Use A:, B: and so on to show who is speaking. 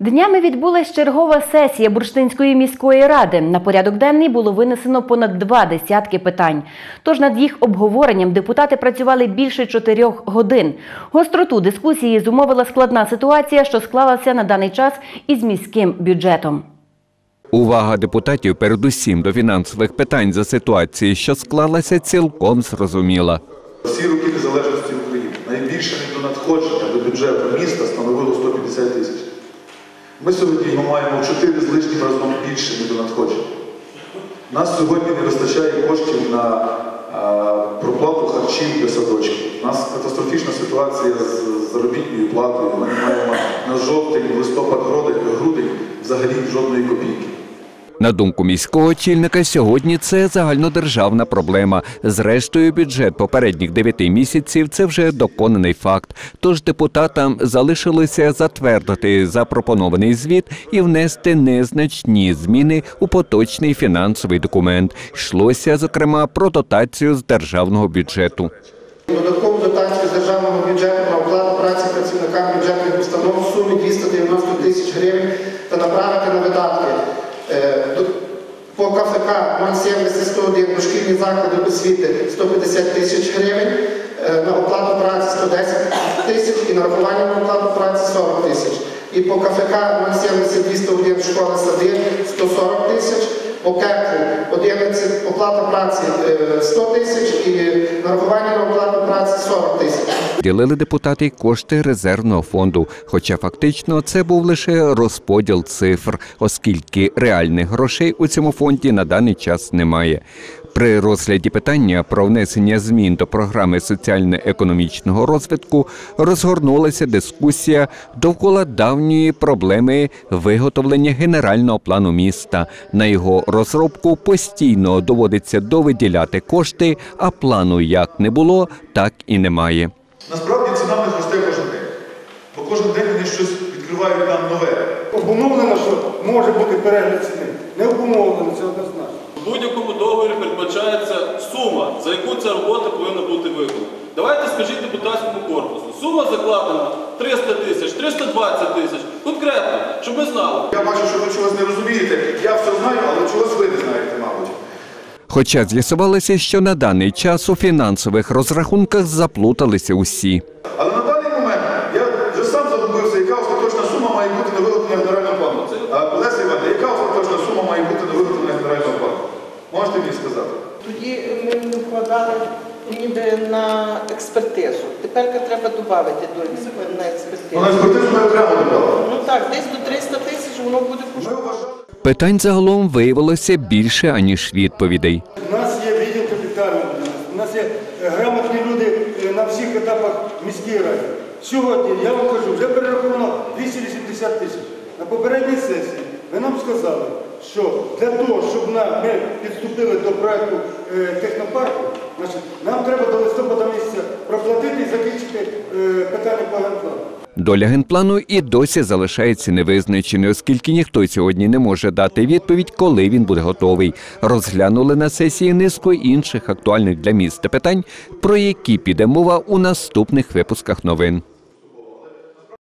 A: Днями відбулась чергова сесія Бурштинської міської ради. На порядок денний було винесено понад два десятки питань. Тож над їх обговоренням депутати працювали більше чотирьох годин. Гостроту дискусії зумовила складна ситуація, що склалася на даний час із міським бюджетом.
B: Увага депутатів передусім до фінансових питань за ситуації, що склалася, цілком зрозуміла.
C: Всі роки незалежності України найбільше недонадходження до бюджету міста становило 150 тисяч. Ми сьогодні його маємо в 4 з лишнім разом більше недонадходження. надходження. нас сьогодні не вистачає коштів на проплату харчів для садочків. У нас катастрофічна ситуація з заробітною платою. Ми не маємо на жовтень, листопад, грудень взагалі жодної копійки.
B: На думку міського очільника, сьогодні це загальнодержавна проблема. Зрештою, бюджет попередніх дев'яти місяців це вже доконаний факт. Тож депутатам залишилося затвердити запропонований звіт і внести незначні зміни у поточний фінансовий документ. Йшлося зокрема про дотацію з державного бюджету.
D: Додаткову дотацію з державного бюджету на оплату праці працівникам бюджетних установ в сумі 290 тисяч гривень та направити на видатки по КФК 070-101 дошкільні заклади освіти 150 тисяч гривень, е, на оплату праці 110 тисяч і нарахування на оплату праці 40 тисяч. І по КФК 070-201 школи сади 140 тисяч, по КЕКу 11 оплата праці е, 100 тисяч і нарахування на оплату праці 40 тисяч.
B: Ділили депутати кошти резервного фонду, хоча фактично це був лише розподіл цифр, оскільки реальних грошей у цьому фонді на даний час немає. При розгляді питання про внесення змін до програми соціально-економічного розвитку розгорнулася дискусія довкола давньої проблеми виготовлення генерального плану міста. На його розробку постійно доводиться довиділяти кошти, а плану як не було, так і немає.
C: Насправді ціна в них росте кожен день. Бо кожен день вони щось відкривають нам нове.
E: Обумовлено, що може бути перегляд ціни. Не обумовлено, це однозначно.
F: В будь-якому договорі передбачається сума, за яку ця робота повинна бути виконана. Давайте скажіть депутатському корпусу. Сума закладена 300 тисяч, 320 тисяч. Конкретно, щоб ми знали.
C: Я бачу, що ви чогось не розумієте. Я все знаю, але чогось ви.
B: Хоча з'ясувалося, що на даний час у фінансових розрахунках заплуталися усі.
C: Але на даний момент я вже сам задумався, яка остаточна сума має бути на виготовлення генерального плану. А, Олеся Івановна, яка остаточна сума має бути на виготовлення генерального плану? Можете мені сказати?
G: Тоді ми вкладали ніби на експертизу. Тепер треба додати до експ- на експертизу.
C: ми окремо додали.
G: Ну так, десь до 300 тисяч воно буде коштувати.
B: Питань загалом виявилося більше аніж відповідей.
E: У нас є відділ капітального будівництва, у нас є е, грамотні люди е, на всіх етапах міської ради. Сьогодні, я вам кажу, вже перераховано 280 тисяч. На попередній сесії ви нам сказали, що для того, щоб ми підступили до проекту е, технопарку, нам треба до листопада місяця проплатити і закінчити е, питання по генплану.
B: Доля генплану і досі залишається невизначеною, оскільки ніхто сьогодні не може дати відповідь, коли він буде готовий. Розглянули на сесії низку інших актуальних для міста питань, про які піде мова у наступних випусках новин.